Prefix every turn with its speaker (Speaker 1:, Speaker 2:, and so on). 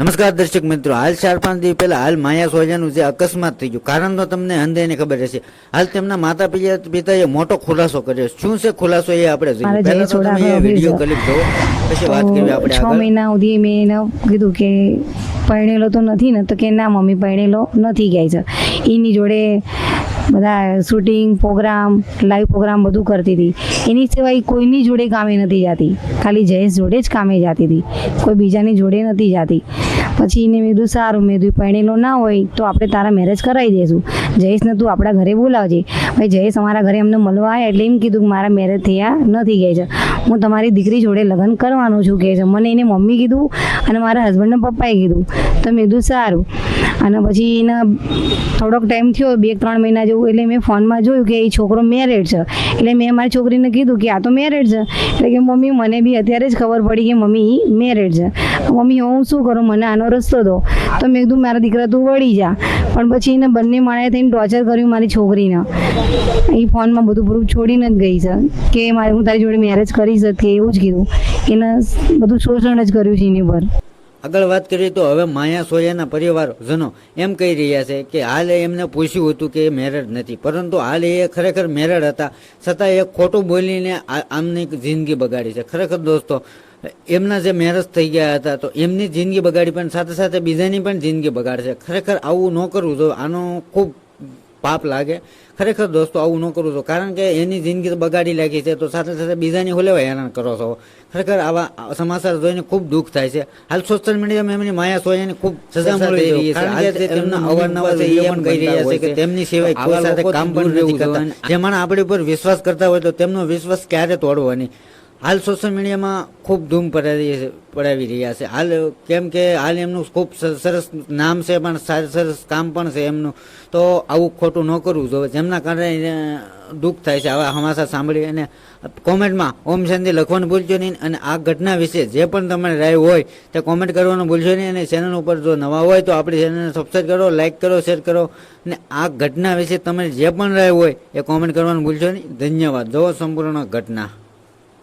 Speaker 1: નમસ્કાર દર્શક મિત્રો હાલ ચાર પાંચ દિવસ પહેલા હાલ માયા સોજાનું જે અકસ્માત થઈ ગયું. કારણ તો તમને અંધેને ખબર હશે. હાલ તેમના માતા પિતા પિતાએ મોટો ખુલાસો કર્યો. શું છે ખુલાસો એ આપણે જોઈએ. પહેલા તો તમે વીડિયો ક્લિપ જોવો પછી વાત કરીએ આપણે
Speaker 2: છ મહિના સુધી મેં એને કીધું કે પરણેલો તો નથી ને તો કે ના મમ્મી પરણેલો નથી ગયા છે. એની જોડે બધા શૂટિંગ પ્રોગ્રામ લાઈવ પ્રોગ્રામ બધું કરતી હતી. એની સિવાય કોઈની જોડે કામે નથી જાતી. ખાલી જયેશ જોડે જ કામે જતી હતી. કોઈ બીજાની જોડે નથી જતી. પછી એને મેં સારું. મેં કીધું પરણેલો ના હોય તો આપણે તારા મેરેજ કરાવી દઈશું જયેશને તું આપણા ઘરે બોલાવજે. ભાઈ, જયેશ અમારા ઘરે અમને મળવા આવ્યા એટલે એમ કીધું મારા મેરેજ થયા નથી કહે છે. હું તમારી દીકરી જોડે લગ્ન કરવાનું છું કહે છે. મને એને મમ્મી કીધું અને મારા હસબન્ડને પપ્પાએ કીધું. તો મેં કીધું, સારું. અને પછી એના થોડોક ટાઈમ થયો, બે, ત્રણ મહિના જેવું, એટલે મેં ફોનમાં જોયું કે એ છોકરો મેરેડ છે. એટલે મેં મારી છોકરીને કીધું કે આ તો મેરેડ છે. એટલે કે મમ્મી, મને બી અત્યારે જ ખબર પડી કે મમ્મી મેરેડ છે. મમ્મી, હું શું કરું? મને આનો રસ્તો હતો. તો મેં કીધું, મારા દીકરા, તું વળી જા. પણ પછી એને બંને માણે થઈને ટોર્ચર કર્યું મારી છોકરીને. એ ફોનમાં બધું પૂરું છોડીને જ ગઈ છે. કે મારે, હું તારી જોડે મેરેજ કરી શકે એવું જ કીધું. એને બધું શોષણ જ કર્યું છે એની પર
Speaker 1: આગળ વાત કરીએ તો હવે માયા સોયાના પરિવારજનો એમ કહી રહ્યા છે કે હાલ એમને પૂછ્યું હતું કે એ મેરેડ નથી. પરંતુ હાલ એ ખરેખર મેરેડ હતા. છતાં એ ખોટું બોલીને આમની જિંદગી બગાડી છે. ખરેખર દોસ્તો, એમના જે મેરેજ થઈ ગયા હતા, તો એમની જિંદગી બગાડી પણ સાથે સાથે બીજાની પણ જિંદગી બગાડશે. ખરેખર આવું ન કરવું જોઈએ. આનો ખૂબ પાપ લાગે. ખરેખર દોસ્તો આવું ન કરવું જોઈએ કારણ કે એની જિંદગી તો બગાડી લાગી છે તો સાથે સાથે બીજાની હોલેવા હેરાન કરો છો. ખરેખર આવા સમાચાર જોઈને ખૂબ દુઃખ થાય છે. હાલ સોશિયલ મીડિયામાં એમની માયા સોયાની ખૂબ સજા મળી રહી છે. તેમના અવારનવાર એમ કહી રહ્યા છે કે તેમની સિવાય કોઈ સાથે કામ પણ નથી કરતા. જે માણસ આપણી ઉપર વિશ્વાસ કરતા હોય તો તેમનો વિશ્વાસ ક્યારે તોડવો નહીં? હાલ સોશિયલ મીડિયામાં ખૂબ ધૂમ પડાવી પડાવી રહ્યા છે. હાલ કેમ કે હાલ એમનું ખૂબ સરસ નામ છે પણ સારું સરસ કામ પણ છે એમનું. તો આવું ખોટું ન કરવું જોઈએ. જેમના કારણે દુઃખ થાય છે. આવા હમાસા સાંભળી અને કોમેન્ટમાં ઓમ શાંતિ લખવાનું ભૂલજો નહીં અને આ ઘટના વિશે જે પણ તમારે રાય હોય તે કોમેન્ટ કરવાનું ભૂલશો નહીં અને ચેનલ ઉપર જો નવા હોય તો આપણી ચેનલને સબસ્ક્રાઈબ કરો લાઇક કરો શેર કરો અને આ ઘટના વિશે તમે જે પણ રાય હોય એ કોમેન્ટ કરવાનું ભૂલશો નહીં. ધન્યવાદ. જોવો સંપૂર્ણ ઘટના.